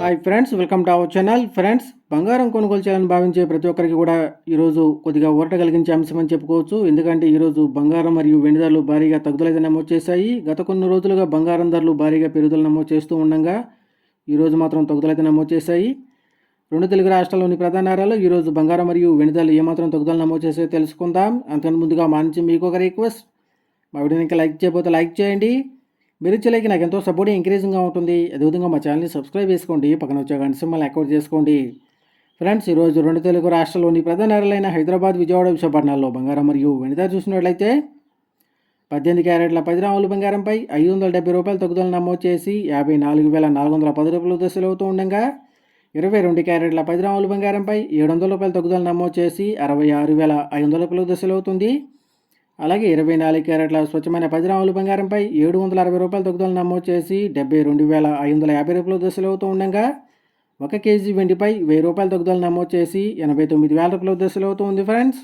Hi friends welcome to our channel friends బంగారం కొనుగోలు చేయాలని భావించే ప్రతి ఒక్కరికి కూడా ఈరోజు కొద్దిగా ఊరట కలిగించే అంశం అని చెప్పుకోవచ్చు. ఎందుకంటే ఈరోజు బంగారం మరియు వెండి ధరలు భారీగా తగ్గుదలైతే నమోదు చేశాయి. గత కొన్ని రోజులుగా బంగారం ధరలు భారీగా పెరుగుదల నమోదు చేస్తూ ఉండగా ఈరోజు మాత్రం తగ్గుదలైతే నమోదు చేశాయి. రెండు తెలుగు రాష్ట్రాల్లోని ప్రధాన నగరాల్లో ఈరోజు బంగారం మరియు వెండి ధరలు ఏమాత్రం తగ్గుదల నమోదు చేసే తెలుసుకుందాం. అంతకన్నా ముందుగా మా నుంచి మీకు ఒక రిక్వెస్ట్. మా వీడియోని ఇంకా లైక్ చేయకపోతే లైక్ చేయండి. మీరు ఇచ్చే నాకు ఎంతో సపోర్ట్ ఎంకరేజింగ్గా ఉంటుంది. అదేవిధంగా మా ఛానల్ని సబ్స్క్రైబ్ చేసుకోండి. పక్కన వచ్చే గంట సింబల్ అకౌంట్ చేసుకోండి. ఫ్రెండ్స్ ఈరోజు రెండు తెలుగు రాష్ట్రాల్లోని ప్రధాన నగరాలైన హైదరాబాద్ విజయవాడ విశాఖపట్నాల్లో బంగారం మరియు వెనిదా చూసినట్లయితే పద్దెనిమిది క్యారెట్ల పది గ్రాముల బంగారంపై ఐదు వందల డెబ్బై రూపాయల తగ్గుదల నమోదు చేసి యాభై నాలుగు వేల నాలుగు వందల పది రూపాయలు దశలు ఉండగా ఇరవై రెండు క్యారెట్ల పది గ్రాముల బంగారంపై ఏడు వందల రూపాయల తగ్గుదల నమోదు చేసి అరవై ఆరు వేల ఐదు వందల రూపాయలు దశలు అవుతుంది. అలాగే ఇరవై నాలుగు క్యారెట్ల స్వచ్ఛమైన పదిరాములు బంగారంపై ఏడు వందల అరవై రూపాయల తగ్గుదల నమోదు చేసి డెబ్బై రెండు వేల ఐదు వందల యాభై రూపాయల దశలు అవుతూ ఉండగా ఒక కేజీ వెండిపై వెయ్యి రూపాయల తగ్గుదల నమోదు చేసి ఎనభై తొమ్మిది వేల రూపాయల దశలు అవుతూ ఉంది ఫ్రెండ్స్.